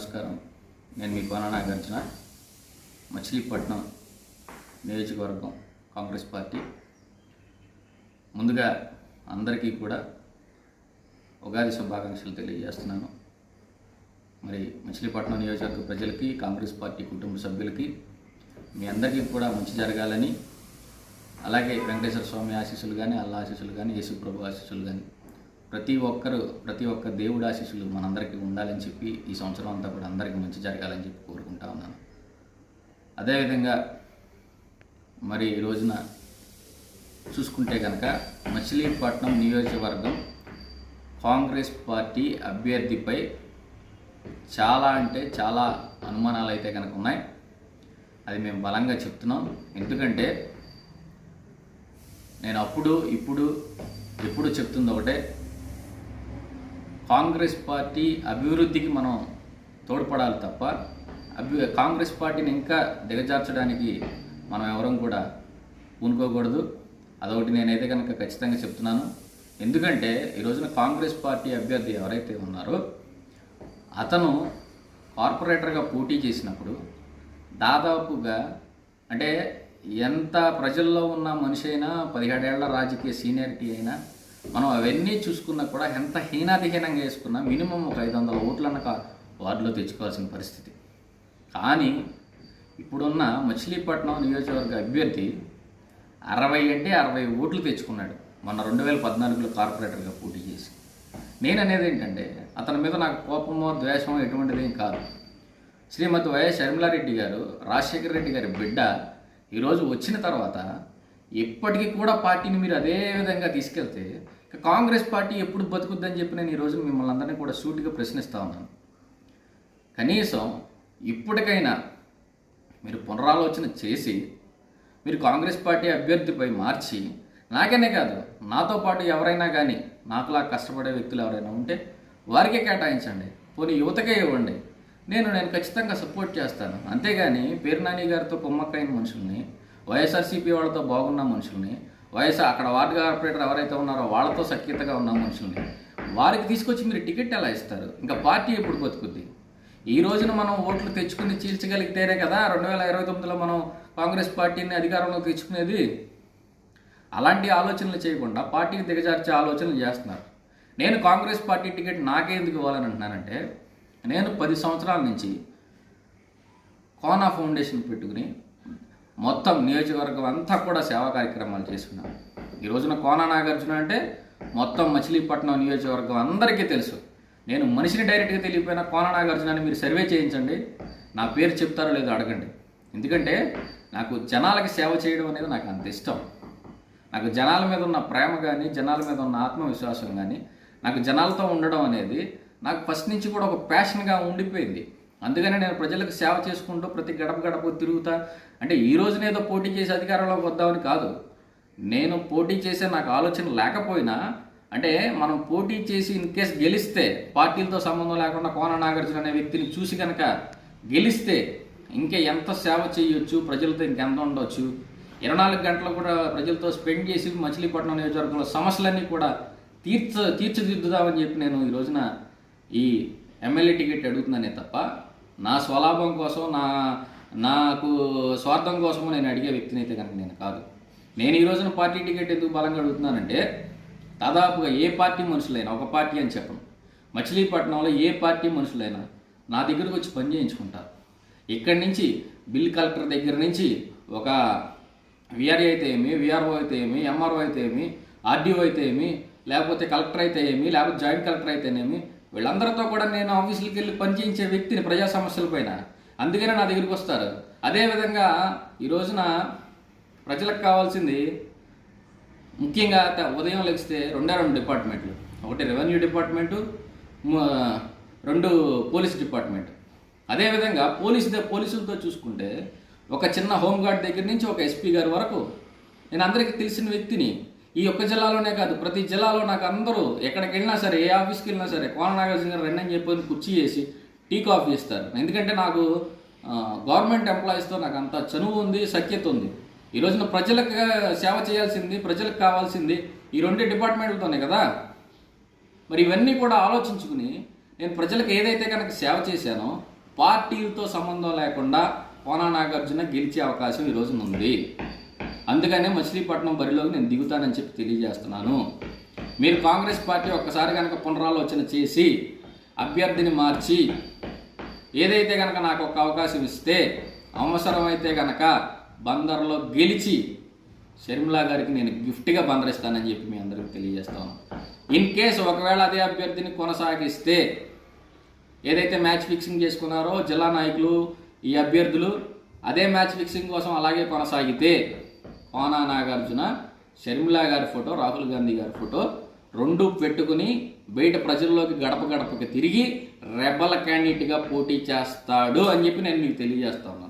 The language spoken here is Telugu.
నమస్కారం. నేను మీ కోన నాగార్జున మచిలీపట్నం నియోజకవర్గం కాంగ్రెస్ పార్టీ. ముందుగా అందరికీ కూడా ఉగాది శుభాకాంక్షలు తెలియజేస్తున్నాను. మరి మచిలీపట్నం నియోజకవర్గ ప్రజలకి కాంగ్రెస్ పార్టీ కుటుంబ సభ్యులకి మీ అందరికీ కూడా మంచి జరగాలని అలాగే వెంకటేశ్వర స్వామి ఆశీస్సులు కానీ అల్లా ఆశీస్సులు కానీ యేసుప్రభు ఆశీస్సులు కానీ ప్రతి ఒక్కరు ప్రతి ఒక్క దేవుడు ఆశీస్సులు మనందరికీ ఉండాలని చెప్పి ఈ సంవత్సరం అంతా కూడా అందరికీ మంచి జరగాలని చెప్పి కోరుకుంటా ఉన్నాను. అదేవిధంగా మరి ఈ రోజున చూసుకుంటే కనుక మచిలీపట్నం నియోజకవర్గం కాంగ్రెస్ పార్టీ అభ్యర్థిపై చాలా అంటే చాలా అనుమానాలు అయితే కనుక ఉన్నాయి. అది మేము బలంగా చెప్తున్నాం. ఎందుకంటే నేను అప్పుడు ఇప్పుడు ఎప్పుడు చెప్తుంది ఒకటే కాంగ్రెస్ పార్టీ అభివృద్ధికి మనం తోడ్పడాలి తప్ప అభి కాంగ్రెస్ పార్టీని ఇంకా దిగజార్చడానికి మనం ఎవరం కూడా పూనుకోకూడదు అదొకటి నేనైతే కనుక ఖచ్చితంగా చెప్తున్నాను. ఎందుకంటే ఈ రోజున కాంగ్రెస్ పార్టీ అభ్యర్థి ఎవరైతే ఉన్నారో అతను కార్పొరేటర్గా పోటీ చేసినప్పుడు దాదాపుగా అంటే ఎంత ప్రజల్లో ఉన్న మనిషి అయినా పదిహేడేళ్ళ రాజకీయ సీనియారిటీ అయినా మనం అవన్నీ చూసుకున్నా కూడా ఎంత హీనాదిహీనంగా వేసుకున్నా మినిమం ఒక ఐదు వందల ఓట్లన్న కా- వార్డులో తెచ్చుకోవాల్సిన పరిస్థితి. కానీ ఇప్పుడున్న మచిలీపట్నం నియోజకవర్గ అభ్యర్థి అరవై అంటే అరవై ఓట్లు తెచ్చుకున్నాడు. మొన్న రెండు వేల పద్నాలుగులో కార్పొరేటర్గా పోటీ చేసి. నేను అనేది ఏంటంటే అతని మీద నాకు కోపమో ద్వేషమో ఎటువంటిది ఏం కాదు. శ్రీమతి వైఎస్ షర్మిలారెడ్డి గారు రాజశేఖర రెడ్డి గారి బిడ్డ ఈరోజు వచ్చిన తర్వాత ఎప్పటికీ కూడా పార్టీని మీరు అదే విధంగా తీసుకెళ్తే కాంగ్రెస్ పార్టీ ఎప్పుడు బతుకుద్దని చెప్పి నేను ఈరోజు మిమ్మల్ని అందరినీ కూడా సూటిగా ప్రశ్నిస్తూ ఉన్నాను. కనీసం ఇప్పటికైనా మీరు పునరాలోచన చేసి మీరు కాంగ్రెస్ పార్టీ అభ్యర్థిపై మార్చి నాకనే కాదు నాతో పాటు ఎవరైనా కానీ నాకులా కష్టపడే వ్యక్తులు ఎవరైనా ఉంటే వారికే కేటాయించండి. పోనీ యువతకే ఇవ్వండి. నేను నేను ఖచ్చితంగా సపోర్ట్ చేస్తాను. అంతేగాని పేరు నాని గారితో కుమ్మక్కైన మనుషుల్ని వైఎస్ఆర్సీపీ వాళ్ళతో బాగున్న మనుషుల్ని వైఎస్ అక్కడ వార్డు కార్పొరేటర్ ఎవరైతే ఉన్నారో వాళ్ళతో సఖ్యతగా ఉన్న మనుషుల్ని వారికి తీసుకొచ్చి మీరు టికెట్ ఎలా ఇస్తారు? ఇంకా పార్టీ ఎప్పుడు బతుకుద్ది? ఈ రోజున మనం ఓట్లు తెచ్చుకుని చీల్చగలిగితేనే కదా రెండు వేల ఇరవై తొమ్మిదిలో మనం కాంగ్రెస్ పార్టీని అధికారంలో తెచ్చుకునేది? అలాంటి ఆలోచనలు చేయకుండా పార్టీని దిగజార్చే ఆలోచనలు చేస్తున్నారు. నేను కాంగ్రెస్ పార్టీ టికెట్ నాకే ఎందుకు ఇవ్వాలని అంటున్నానంటే నేను పది సంవత్సరాల నుంచి కోనా ఫౌండేషన్ పెట్టుకుని మొత్తం నియోజకవర్గం అంతా కూడా సేవా కార్యక్రమాలు చేసుకున్నాం ఈ రోజున కోనా నాగార్జున అంటే మొత్తం మచిలీపట్నం నియోజకవర్గం అందరికీ తెలుసు. నేను మనిషిని డైరెక్ట్గా తెలియపోయిన కోన నాగార్జున అని మీరు సర్వే చేయించండి. నా పేరు చెప్తారో లేదో అడగండి. ఎందుకంటే నాకు జనాలకి సేవ చేయడం అనేది నాకు అంత ఇష్టం. నాకు జనాల మీద ఉన్న ప్రేమ కానీ జనాల మీద ఉన్న ఆత్మవిశ్వాసం కానీ నాకు జనాలతో ఉండడం అనేది నాకు ఫస్ట్ నుంచి కూడా ఒక ప్యాషన్గా ఉండిపోయింది. అందుకనే నేను ప్రజలకు సేవ చేసుకుంటూ ప్రతి గడప గడప తిరుగుతా. అంటే ఈ రోజున ఏదో పోటీ చేసి అధికారంలోకి వద్దామని కాదు. నేను పోటీ చేసే నాకు ఆలోచన లేకపోయినా అంటే మనం పోటీ చేసి ఇన్ కేస్ గెలిస్తే పార్టీలతో సంబంధం లేకుండా కోన నాగార్జున అనే వ్యక్తిని చూసి కనుక గెలిస్తే ఇంకా ఎంత సేవ చేయొచ్చు ప్రజలతో ఇంకెంత ఉండొచ్చు? ఇరవై నాలుగు గంటలు కూడా ప్రజలతో స్పెండ్ చేసి మచిలీపట్నం నియోజకవర్గంలో సమస్యలన్నీ కూడా తీర్చ తీర్చిదిద్దుదామని చెప్పి నేను ఈ రోజున ఈ ఎమ్మెల్యే టికెట్ అడుగుతున్నానే తప్ప నా స్వలాభం కోసం నా నాకు స్వార్థం కోసము నేను అడిగే వ్యక్తిని అయితే కనుక నేను కాదు. నేను ఈ రోజున పార్టీ టికెట్ ఎందుకు బలంగా అడుగుతున్నానంటే దాదాపుగా ఏ పార్టీ మనుషులైనా ఒక పార్టీ అని చెప్పను. మచిలీపట్నంలో ఏ పార్టీ మనుషులైనా నా దగ్గరకు వచ్చి పని చేయించుకుంటారు. ఇక్కడి నుంచి బిల్ కలెక్టర్ దగ్గర నుంచి ఒక విఆర్ఏ అయితే ఏమి విఆర్ఓ అయితే ఏమి ఎంఆర్ఓ అయితే ఏమి ఆర్డీఓ అయితే ఏమి లేకపోతే కలెక్టర్ అయితే ఏమి లేకపోతే జాయింట్ కలెక్టర్ అయితేనేమి వీళ్ళందరితో కూడా నేను ఆఫీసులకు వెళ్ళి పనిచేయించే వ్యక్తిని ప్రజా సమస్యలపైన అందుకనే నా దగ్గరికి వస్తారు. అదేవిధంగా ఈ రోజున ప్రజలకు కావాల్సింది ముఖ్యంగా ఉదయం లెగిస్తే రెండే రెండు డిపార్ట్మెంట్లు. ఒకటి రెవెన్యూ డిపార్ట్మెంటు రెండు పోలీస్ డిపార్ట్మెంట్. అదేవిధంగా పోలీస్ పోలీసులతో చూసుకుంటే ఒక చిన్న హోంగార్డ్ దగ్గర నుంచి ఒక ఎస్పీ గారి వరకు నేను అందరికీ తెలిసిన వ్యక్తిని ఈ ఒక్క జిల్లాలోనే కాదు ప్రతి జిల్లాలో నాకు అందరూ ఎక్కడికి వెళ్ళినా సరే ఏ ఆఫీస్కి వెళ్ళినా సరే కోన నాగార్జున గారు రెండని చెప్పి కుర్చీ చేసి టీ కాఫీ ఇస్తారు. ఎందుకంటే నాకు గవర్నమెంట్ ఎంప్లాయీస్తో నాకు అంత చనువు ఉంది సఖ్యత ఉంది. ఈ రోజున ప్రజలకు సేవ చేయాల్సింది ప్రజలకు కావాల్సింది ఈ రెండు డిపార్ట్మెంట్లతోనే కదా? మరి ఇవన్నీ కూడా ఆలోచించుకుని నేను ప్రజలకు ఏదైతే కనుక సేవ చేశానో పార్టీలతో సంబంధం లేకుండా కోనా నాగార్జున గెలిచే అవకాశం ఈ రోజున ఉంది. అందుకనే మచిలీపట్నం బరిలోకి నేను దిగుతానని చెప్పి తెలియజేస్తున్నాను. మీరు కాంగ్రెస్ పార్టీ ఒక్కసారి కనుక పునరాలోచన చేసి అభ్యర్థిని మార్చి ఏదైతే కనుక నాకు ఒక అవకాశం ఇస్తే అవసరమైతే కనుక బందర్లో గెలిచి షర్మిలా గారికి నేను గిఫ్ట్గా బందరిస్తానని చెప్పి మీ అందరికి తెలియజేస్తాను ఇన్ కేస్ ఒకవేళ అదే అభ్యర్థిని కొనసాగిస్తే ఏదైతే మ్యాచ్ ఫిక్సింగ్ చేసుకున్నారో జిల్లా నాయకులు ఈ అభ్యర్థులు అదే మ్యాచ్ ఫిక్సింగ్ కోసం అలాగే కొనసాగితే కోనా నాగార్జున షర్మిలా గారి ఫోటో రాహుల్ గాంధీ గారి ఫోటో రెండు పెట్టుకుని బయట ప్రజల్లోకి గడప గడపకి తిరిగి రెబల్ క్యాండిడేట్గా పోటీ చేస్తాడు అని చెప్పి నేను మీకు తెలియజేస్తా ఉన్నాను.